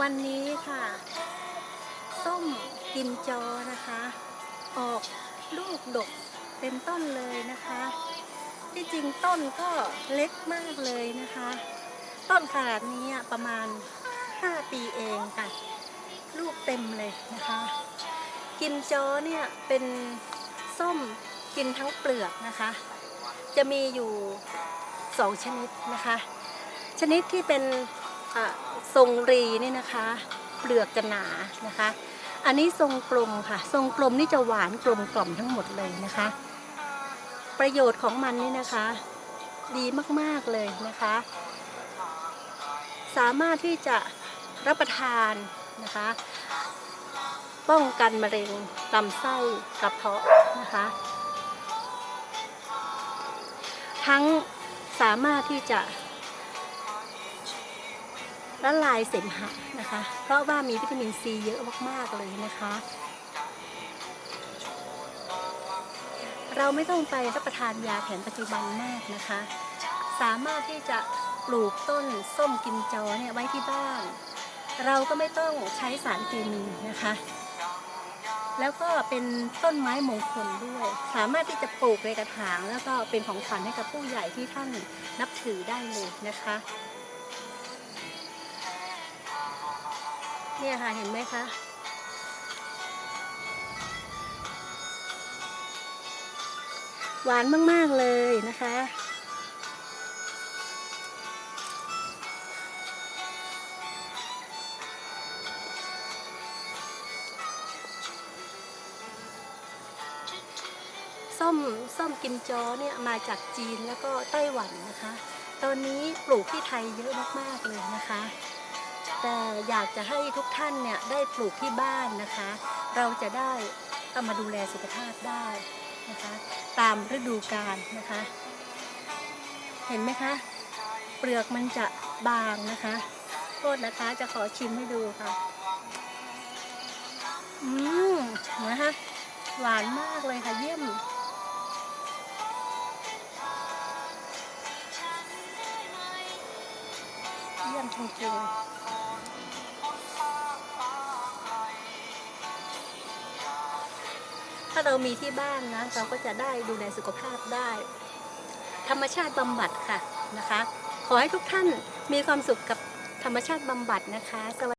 วันนี้ค่ะ ส้มกินจอนะคะ ออกลูกดกเต็มต้นเลยนะคะ ที่จริงต้นก็เล็กมากเลยนะคะ ต้นขนาดนี้ประมาณ 5 ปีเองค่ะ ลูกเต็มเลยนะคะ กินจอเนี่ยเป็นส้มกินทั้งเปลือกนะคะ จะมีอยู่สองชนิดนะคะ ชนิดที่เป็นอะ ทรงรีนี่นะคะ เปลือกจะหนานะคะ อันนี้ทรงกลมค่ะ ทรงกลมนี่จะหวานกลมกล่อมทั้งหมดเลยนะคะ ประโยชน์ของมันนี่นะคะ ดีมากๆเลยนะคะ สามารถที่จะรับประทานนะคะ ป้องกันมะเร็งลำไส้กระเพาะนะคะ ทั้งสามารถที่จะ ละลายเสมหะนะคะ เพราะว่ามีวิตามินซีเยอะมากๆเลยนะคะ เราไม่ต้องไปรับประทานยาแผนปัจจุบันมากนะคะ สามารถที่จะปลูกต้นส้มกินจอเนี่ยไว้ที่บ้าน เราก็ไม่ต้องใช้สารเคมีนะคะ แล้วก็เป็นต้นไม้มงคลด้วย สามารถที่จะปลูกในกระถาง แล้วก็เป็นของขวัญให้กับผู้ใหญ่ที่ท่านนับถือได้เลยนะคะ เนี่ยค่ะเห็นไหมคะหวานมาก ๆ เลยนะคะ ส้มส้มกิมจอเนี่ยมาจากจีนแล้วก็ไต้หวันนะคะ ตอนนี้ปลูกที่ไทยเยอะมาก ๆ เลยนะคะ อยากจะให้ทุกท่านเนี่ยได้ปลูกที่บ้านนะคะ เราจะได้เอามาดูแลสุขภาพได้นะคะ ตามฤดูกาลนะคะ เห็นไหมคะ เปลือกมันจะบางนะคะโทษนะคะจะขอชิมให้ดูค่ะ อืมนะคะหวานมากเลยค่ะเยี่ยมเยี่ยมจริงๆ ถ้าเรามีที่บ้านนะเราก็จะได้ดูแลสุขภาพได้ ธรรมชาติบำบัดค่ะนะคะ ขอให้ทุกท่านมีความสุขกับธรรมชาติบำบัดนะคะสวัสดี